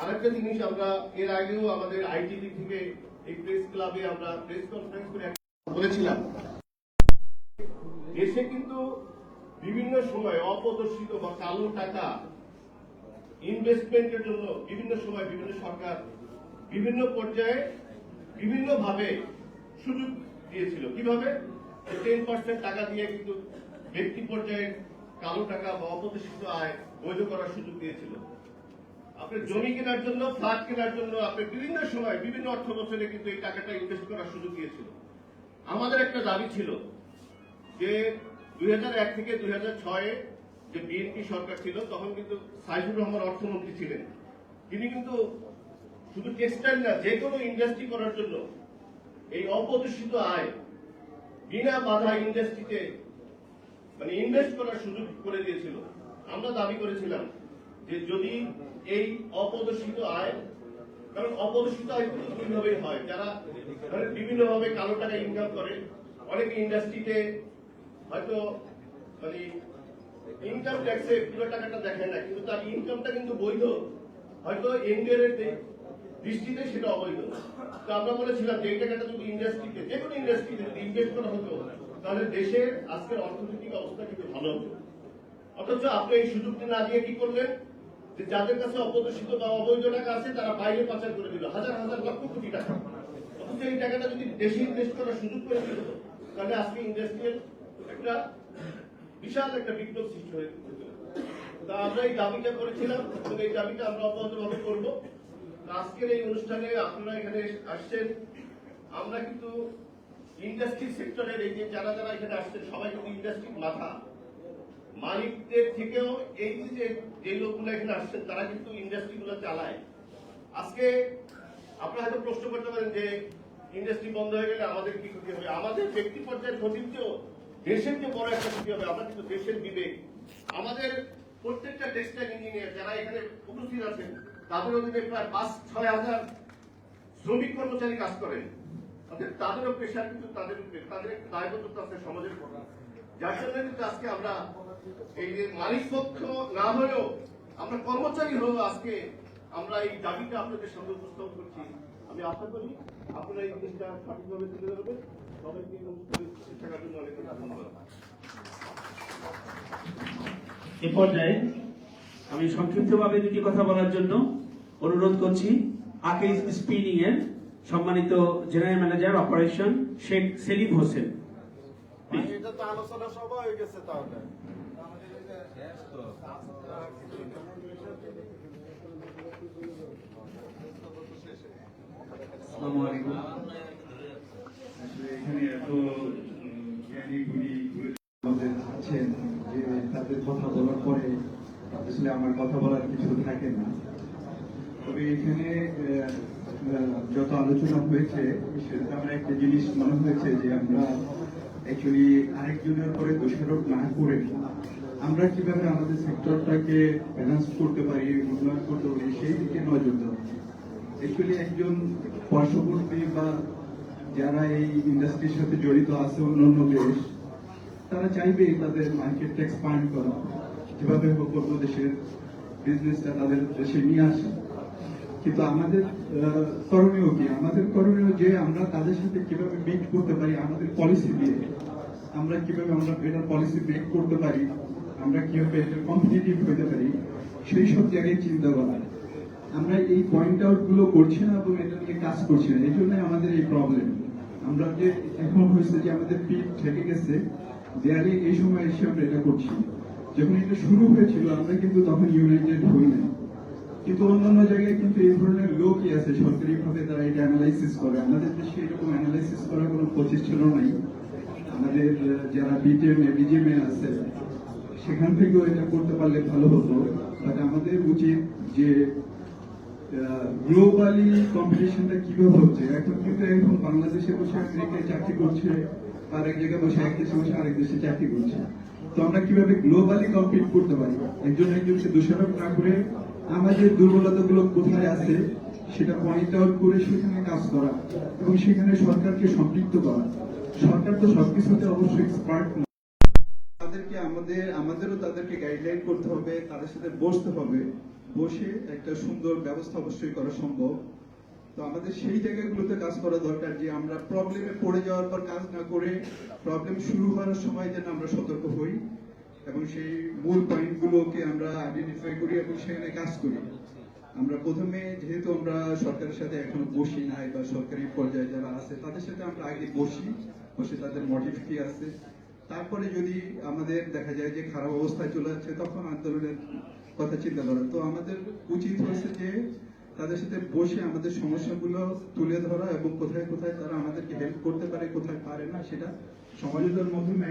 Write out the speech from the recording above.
আরেকটা জিনিস আমরা এর আগেও আমাদের আইটিভি থেকে এই প্রেস ক্লাবে আমরা প্রেস কনফারেন্স করে বলেছিলাম। দেশে কিন্তু বিভিন্ন সময় অপ্রদর্শিত বা কালো টাকা ইনভেস্টমেন্টের জন্য বিভিন্ন সময় বিভিন্ন সরকার বিভিন্ন পর্যায়ে বিভিন্ন ভাবে সুযোগ দিয়েছিল। কীভাবে? টেন পার্সেন্ট টাকা দিয়ে কিন্তু ব্যক্তি পর্যায়ে কালো টাকা বা অপ্রদর্শিত আয় বৈধ করার সুযোগ দিয়েছিল। আপনার জমি কেনার জন্য, ফ্ল্যাট কেনার জন্য, আপনি বিভিন্ন সময় বিভিন্ন অর্থ বছরে কিন্তু এই টাকাটা ইনভেস্ট করার সুযোগ দিয়েছিল। আমাদের একটা দাবি ছিল যে দুই হাজার এক থেকে দুই যে বিএনপি সরকার ছিল, তখন কিন্তু সাইফুর রহমান অর্থমন্ত্রী ছিলেন। তিনি কিন্তু শুধু টেক্সটাইল না, যে কোনো ইন্ডাস্ট্রি করার জন্য এই অপ্রদর্শিত আয় বিনা বাধা ইন্ডাস্ট্রিতে মানে ইনভেস্ট করার সুযোগ করে দিয়েছিল। আমরা দাবি করেছিলাম যে যদি এই অপ্রদর্শিত আয়, কারণ অপ্রদর্শিত আয় কিন্তু দুইভাবেই হয়। যারা ধরেন বিভিন্নভাবে কালো টাকা ইনকাম করে, অনেকে ইন্ডাস্ট্রিতে হয়তো মানে ইনকাম ট্যাক্সে পুরো টাকাটা দেখায় না, কিন্তু তার ইনকামটা কিন্তু বৈধ। হয়তো এনডিআর এর দৃষ্টিতে সেটা অবৈধ। তো আমরা বলেছিলাম যে টাকাটা যদি ইন্ডাস্ট্রিতে যে কোনো ইন্ডাস্ট্রিতে যদি ইনভেস্ট করা হতো, তাহলে দেশের আজকের অর্থনৈতিক অবস্থা কিন্তু ভালো হতো। অথচ আপনি এই সুযোগটি না দিয়ে কি করলেন? যে যাদের কাছে অপ্রদর্শিত বা অবৈধ টাকা আছে, তারা বাইরে পাচার করে দিল। হাজার হাজার লক্ষ কোটি টাকা। অথচ এই টাকাটা যদি দেশে ইনভেস্ট করার সুযোগ করে দিল, তাহলে আজকে ইন্ডাস্ট্রিয়াল একটা বিশাল একটা বিপ্লব সৃষ্টি হয়ে তা আমরা এই দাবিটা করেছিলাম, এবং এই দাবিটা আমরা অব্যাহতভাবে করব। আজকের এই অনুষ্ঠানে আপনারা এখানে আসছেন। আমরা কিন্তু ইন্ডাস্ট্রি সেক্টরের এই যে যারা যারা এখানে আসছেন, সবাই কিন্তু ইন্ডাস্ট্রির মাথা। মালিকদের থেকেও এই যে যে লোকগুলো এখানে আসছেন তারা কিন্তু ইন্ডাস্ট্রি গুলো চালায়। আজকে আপনারা হয়তো প্রশ্ন করতে পারেন যে ইন্ডাস্ট্রি বন্ধ হয়ে গেলে আমাদের কি ক্ষতি হবে? আমাদের ব্যক্তি পর্যায়ের ক্ষতির চেয়েও দেশের যে বড় একটা ক্ষতি হবে। আমরা কিন্তু দেশের বিবেক। আমাদের প্রত্যেকটা টেক্সটাইল ইঞ্জিনিয়ার যারা এখানে উপস্থিত আছেন, তাদের অধীনে প্রায় পাঁচ, ছয় হাজার শ্রমিক কর্মচারী কাজ করেন। অর্থাৎ তাদেরও পেশার কিন্তু তাদের তাদের একটু দায়বদ্ধতা আছে সমাজের যার জন্য কিন্তু আজকে আমরা এই যে মালিক পক্ষ না হলেও আমরা কর্মচারী হলেও আজকে আমরা এই দাবিটা আপনাদের সামনে উপস্থাপন করছি। আমি আশা করি আপনারা এই জিনিসটা সঠিকভাবে তুলে ধরবেন। সবাইকে থাকার জন্য অনেক ধন্যবাদ। এ পর্যায়ে আমি সংক্ষিপ্তভাবে দুটি কথা বলার জন্য অনুরোধ করছি। আকিজ স্পিনিং এর সম্মানিত general manager operation Sheikh Selim Hossain. এটা তো আলোচনা সভা হয়ে গেছে তাহলে। আমার কথা বলার কিছু থাকে না। তবে এখানে যত আলোচনা হয়েছে সেটা আমার একটা জিনিস মনে হয়েছে যে আমরা অ্যাকচুয়ালি আরেকজনের পরে দোষারোপ না করে আমরা কীভাবে আমাদের সেক্টরটাকে ব্যালেন্স করতে পারি, উন্নয়ন করতে পারি, সেই দিকে নজর দেওয়া একজন পার্শ্ববর্তী বা যারা এই ইন্ডাস্ট্রির সাথে জড়িত আছে, অন্যান্য দেশ, তারা চাইবে তাদের মার্কেটটা এক্সপান্ড করা, যেভাবে হোক অন্য দেশের বিজনেসটা তাদের দেশে নিয়ে আসে। কিন্তু আমাদের করণীয় কি? আমাদের করণীয় যে আমরা তাদের সাথে কীভাবে মিট করতে পারি, আমাদের পলিসি দিয়ে। আমরা কীভাবে আমরা বেটার পলিসি মেক করতে পারি আমরা কীভাবে কম্পিটিটিভ হতে পারি? সেই সব জায়গায় চিন্তা করা আমরা এই পয়েন্ট আউটগুলো করছি না এবং এটা নিয়ে কাজ করছি না। এই জন্য আমাদের এই প্রবলেম আমরা যে এখন হয়েছে যে আমাদের পিঠ ঠেকে গেছে দেয়ালে এই সময় এসে আমরা এটা করছি। যখন এটা শুরু হয়েছিল, আমরা কিন্তু তখন ইউনাইটেড হই না কিন্তু অন্যান্য জায়গায় কিন্তু এই ধরনের লোকই আছে। সরকারি ভাবে তারা এটা অ্যানালাইসিস করে। আমাদের দেশে এরকম অ্যানালাইসিস করার কোনো প্রতিষ্ঠানও নাই। আমাদের যারা বিটিএম বিজিএমএ আছে সেখান থেকেও এটা করতে পারলে ভালো হতো। বাট আমাদের উচিত যে গ্লোবালি কম্পিটিশনটা কীভাবে হচ্ছে? এখন কিন্তু এখন বাংলাদেশে বসে আমেরিকায় চাকরি করছে, আর এক জায়গায় বসে এক দেশে বসে আরেক দেশে চাকরি করছে। তো আমরা কীভাবে গ্লোবালি কম্পিট করতে পারি? একজন একজনকে দোষারোপ না করে আমাদের দুর্বলতা গুলো কোথায় আছে, সেটা পয়েন্ট আউট করে সেখানে কাজ করা এবং সেখানে সরকারকে সম্পৃক্ত করা। সরকার তো সবকিছুতে অবশ্যই এক্সপার্ট তাদেরকে আমাদের, আমাদেরও তাদেরকে গাইডলাইন করতে হবে, তাদের সাথে বসতে হবে। বসে একটা সুন্দর ব্যবস্থা অবশ্যই করা সম্ভব। তো আমাদের সেই জায়গাগুলোতে কাজ করা দরকার যে আমরা প্রবলেমে পড়ে যাওয়ার পর কাজ না করে প্রবলেম শুরু হওয়ার সময় যেন আমরা সতর্ক হই এবং সেই মূল পয়েন্টগুলোকে আমরা আইডেন্টিফাই করি এবং সেখানে কাজ করি। আমরা প্রথমে যেহেতু আমরা সরকারের সাথে এখনও বসি নাই বা সরকারি পর্যায়ে যারা আছে, তাদের সাথে আমরা আগে বসি, বসে তাদের মোটিভ কি আছে তারপরে যদি আমাদের দেখা যায় যে খারাপ অবস্থায় চলে যাচ্ছে, তখন আন্দোলনের কথা চিন্তা করা তো আমাদের উচিত হয়েছে যে তাদের সাথে বসে আমাদের সমস্যাগুলো তুলে ধরা এবং কোথায় কোথায় তারা আমাদেরকে হেল্প করতে পারে, কোথায় পারে না, সেটা সমাজের মাধ্যমে